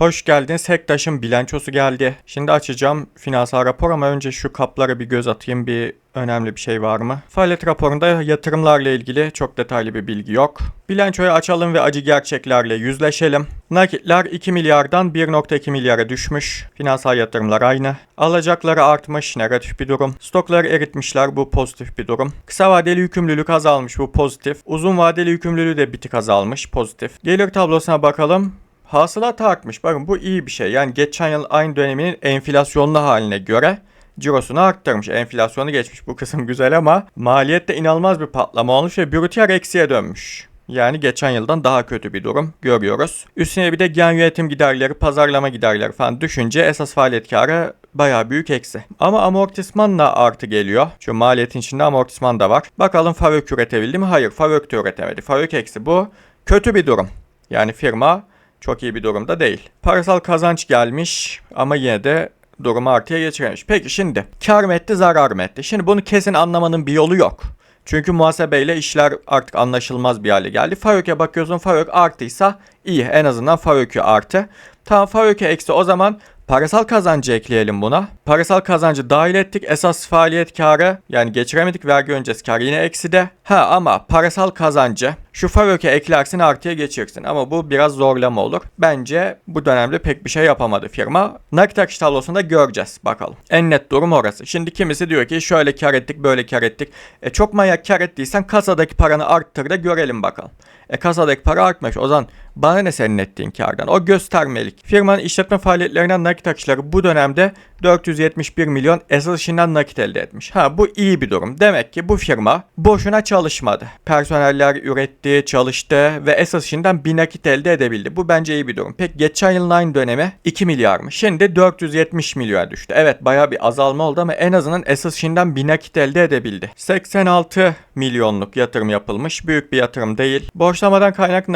Hoş geldiniz. Hektaş'ın bilançosu geldi. Şimdi açacağım finansal rapor ama önce şu kaplara bir göz atayım. Bir önemli bir şey var mı? Faaliyet raporunda yatırımlarla ilgili çok detaylı bir bilgi yok. Bilançoyu açalım ve acı gerçeklerle yüzleşelim. Nakitler 2 milyardan 1.2 milyara düşmüş. Finansal yatırımlar aynı. Alacakları artmış, negatif bir durum. Stokları eritmişler, bu pozitif bir durum. Kısa vadeli yükümlülük azalmış, bu pozitif. Uzun vadeli yükümlülüğü de bir tık azalmış, pozitif. Gelir tablosuna bakalım. Hasılat artmış. Bakın bu iyi bir şey. Yani geçen yıl aynı döneminin enflasyonlu haline göre cirosunu arttırmış. Enflasyonu geçmiş. Bu kısım güzel ama maliyette inanılmaz bir patlama olmuş ve brüter eksiye dönmüş. Yani geçen yıldan daha kötü bir durum görüyoruz. Üstüne bir de gen yönetim giderleri, pazarlama giderleri falan düşünce esas faaliyet karı bayağı büyük eksi. Ama amortismanla artı geliyor. Çünkü maliyetin içinde amortisman da var. Bakalım FAVÖK üretebildi mi? Hayır FAVÖK de üretemedi. FAVÖK eksi bu. Kötü bir durum. Yani firma çok iyi bir durumda değil. Parasal kazanç gelmiş ama yine de durumu artıya geçiremiş. Peki şimdi kar mı etti zarar mı etti? Şimdi bunu kesin anlamanın bir yolu yok. Çünkü muhasebeyle işler artık anlaşılmaz bir hale geldi. FAVÖK'e bakıyorsun FAVÖK artıysa iyi en azından FAVÖK'ü artı. Tamam FAVÖK'e eksi o zaman Parasal kazancı ekleyelim buna. Parasal kazancı dahil ettik. Esas faaliyet karı yani geçiremedik vergi öncesi kar yine eksi de. Ha ama parasal kazancı şu FAVÖK'e eklersin artıya geçirsin ama bu biraz zorlama olur. Bence bu dönemde pek bir şey yapamadı firma. Nakit akış tablosunda göreceğiz bakalım. En net durum orası. Şimdi kimisi diyor ki şöyle kar ettik böyle kar ettik. E çok manyak kar ettiysen kasadaki paranı arttır da görelim bakalım. E kasadaki para artmış. O zaman bana ne senin ettiğin kardan? O göstermelik. Firmanın işletme faaliyetlerinden nakit akışları bu dönemde 471 milyon esas işinden nakit elde etmiş. Ha bu iyi bir durum. Demek ki bu firma boşuna çalışmadı. Personeller üretti, çalıştı ve esas işinden bir nakit elde edebildi. Bu bence iyi bir durum. Peki geçen yılın aynı dönemi 2 milyarmış. Şimdi 470 milyona düştü. Evet baya bir azalma oldu ama en azından esas işinden bir nakit elde edebildi. 86 milyonluk yatırım yapılmış. Büyük bir yatırım değil. Borçlamadan kaynak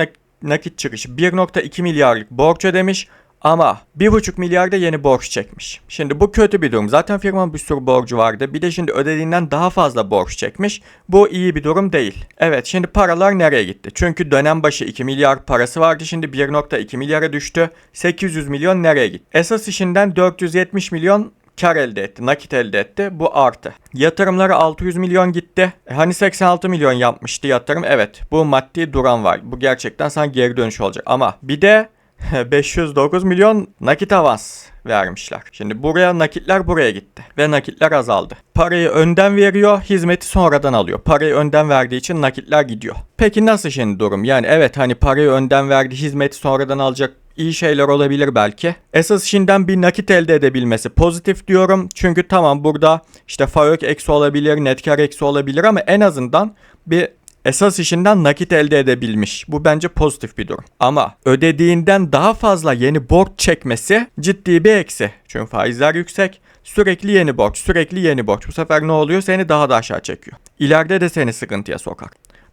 nakit çıkışı 1.2 milyarlık borç ödemiş. Ama 1,5 milyarda yeni borç çekmiş. Şimdi bu kötü bir durum. Zaten firmanın bir sürü borcu vardı. Bir de şimdi ödediğinden daha fazla borç çekmiş. Bu iyi bir durum değil. Evet şimdi paralar nereye gitti? Çünkü dönem başı 2 milyar parası vardı. Şimdi 1.2 milyara düştü. 800 milyon nereye gitti? Esas işinden 470 milyon kar elde etti, nakit elde etti. Bu artı. Yatırımları 600 milyon gitti. E hani 86 milyon yapmıştı yatırım. Evet bu maddi duran var. Bu gerçekten sana geri dönüş olacak. Ama bir de 509 milyon nakit avans vermişler. Şimdi buraya nakitler buraya gitti ve nakitler azaldı. Parayı önden veriyor, hizmeti sonradan alıyor. Parayı önden verdiği için nakitler gidiyor. Peki nasıl şimdi durum? Yani evet hani parayı önden verdi, hizmeti sonradan alacak iyi şeyler olabilir belki. Esas işinden bir nakit elde edebilmesi pozitif diyorum. Çünkü tamam burada işte FAVÖK eksi olabilir, net kar eksi olabilir ama en azından bir esas işinden nakit elde edebilmiş. Bu bence pozitif bir durum. Ama ödediğinden daha fazla yeni borç çekmesi ciddi bir eksi. Çünkü faizler yüksek. Sürekli yeni borç, sürekli yeni borç. Bu sefer ne oluyor? Seni daha da aşağı çekiyor. İleride de seni sıkıntıya sokar.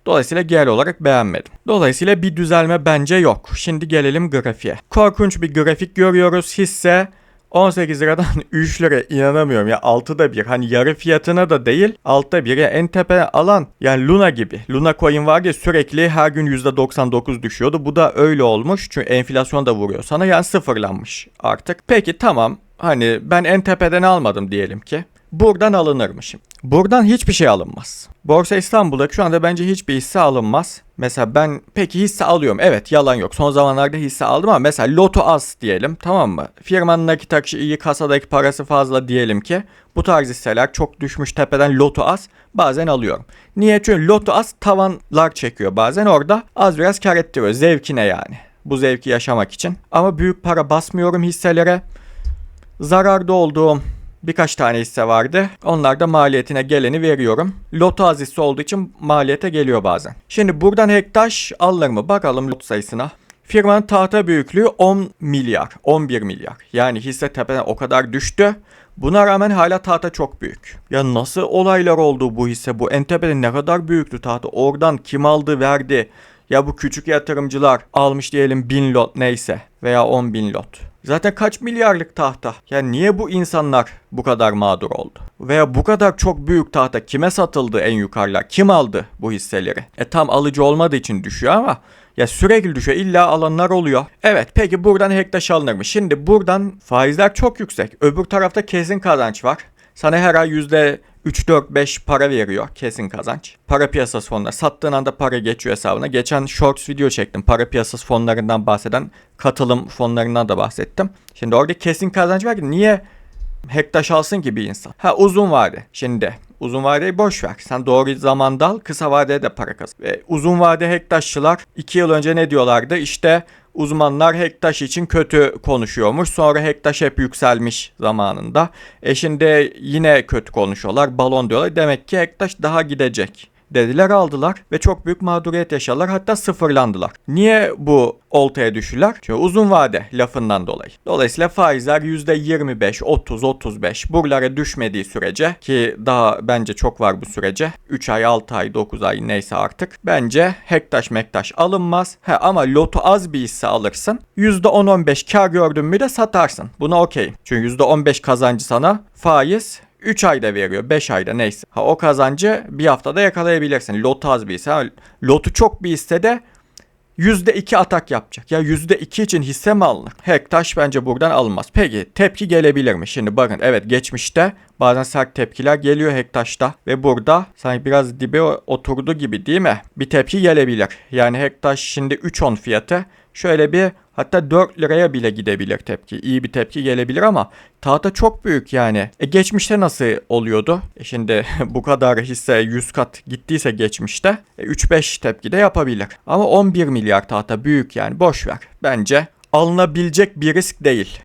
Dolayısıyla genel olarak beğenmedim. Dolayısıyla bir düzelme bence yok. Şimdi gelelim grafiğe. Korkunç bir grafik görüyoruz. Hisse 18 liradan 3 lira inanamıyorum ya. 6'da bir hani yarı fiyatına da değil altta bir ya en tepe alan yani Luna gibi. Luna coin var ya sürekli her gün %99 düşüyordu. Bu da öyle olmuş çünkü enflasyon da vuruyor sana yani sıfırlanmış artık. Peki tamam hani ben en tepeden almadım diyelim ki buradan alınırmışım. Buradan hiçbir şey alınmaz. Borsa İstanbul'da şu anda bence hiçbir hisse alınmaz. Mesela ben peki hisse alıyorum. Evet yalan yok. Son zamanlarda hisse aldım ama mesela loto az diyelim tamam mı? Firmanın nakit akışı iyi kasadaki parası fazla diyelim ki. Bu tarz hisseler çok düşmüş tepeden loto az bazen alıyorum. Niye? Çünkü loto az tavanlar çekiyor bazen orada az biraz kar ettiriyor zevkine yani. Bu zevki yaşamak için. Ama büyük para basmıyorum hisselere. Zararda olduğum birkaç tane hisse vardı. Onlar da maliyetine geleni veriyorum. Loto az hisse olduğu için maliyete geliyor bazen. Şimdi buradan hektaş alır mı? Bakalım lot sayısına. Firmanın tahta büyüklüğü 10 milyar, 11 milyar. Yani hisse tepeden o kadar düştü. Buna rağmen hala tahta çok büyük. Ya nasıl olaylar oldu bu hisse? Bu en tepede ne kadar büyüktü tahta? Oradan kim aldı verdi? Ya bu küçük yatırımcılar almış diyelim 1000 lot neyse veya 10 bin lot. Zaten kaç milyarlık tahta? Yani niye bu insanlar bu kadar mağdur oldu? Veya bu kadar çok büyük tahta kime satıldı en yukarılar? Kim aldı bu hisseleri? E tam alıcı olmadığı için düşüyor ama Ya sürekli düşüyor. İlla alanlar oluyor. Evet peki buradan Hektaş alınır mı? Şimdi buradan faizler çok yüksek. Öbür tarafta kesin kazanç var. Sana her ay yüzde 3-4-5 para veriyor kesin kazanç. Para piyasası fonları. Sattığın anda para geçiyor hesabına. Geçen shorts video çektim. Para piyasası fonlarından bahseden katılım fonlarından da bahsettim. Şimdi orada kesin kazanç var ki niye Hektaş alsın ki bir insan? Ha uzun vade. Şimdi uzun vadeyi boş ver. Sen doğru zamanda al kısa vadede de para kazan. Ve uzun vade Hektaşçılar 2 yıl önce ne diyorlardı? İşte uzmanlar Hektaş için kötü konuşuyormuş. Sonra Hektaş hep yükselmiş zamanında. E şimdi yine kötü konuşuyorlar. Balon diyorlar. Demek ki Hektaş daha gidecek dediler aldılar ve çok büyük mağduriyet yaşadılar hatta sıfırlandılar. Niye bu oltaya düştüler? Çünkü uzun vade lafından dolayı. Dolayısıyla faizler %25, 30, 35 buralara düşmediği sürece ki daha bence çok var bu sürece. 3 ay, 6 ay, 9 ay neyse artık. Bence hektaş mektaş alınmaz. He, ama lotu az bir hisse alırsın. %10-15 kar gördün mü de satarsın. Buna okeyim. Çünkü %15 kazancı sana faiz 3 ayda veriyor, 5 ayda neyse. Ha o kazancı bir haftada yakalayabilirsin. Lot az bir hisse. Lotu çok bir hisse de %2 atak yapacak. Ya %2 için hisse mi alınır? Hektaş bence buradan alınmaz. Peki tepki gelebilir mi? Şimdi bakın evet geçmişte bazen sert tepkiler geliyor Hektaş'ta ve burada sanki biraz dibe oturdu gibi değil mi? Bir tepki gelebilir. Yani Hektaş şimdi 3.10 fiyatı şöyle bir hatta 4 liraya bile gidebilir tepki. İyi bir tepki gelebilir ama tahta çok büyük yani. E geçmişte nasıl oluyordu? E şimdi bu kadar hisse 100 kat gittiyse geçmişte e 3-5 tepki de yapabilir. Ama 11 milyar tahta büyük yani boş ver. Bence alınabilecek bir risk değil.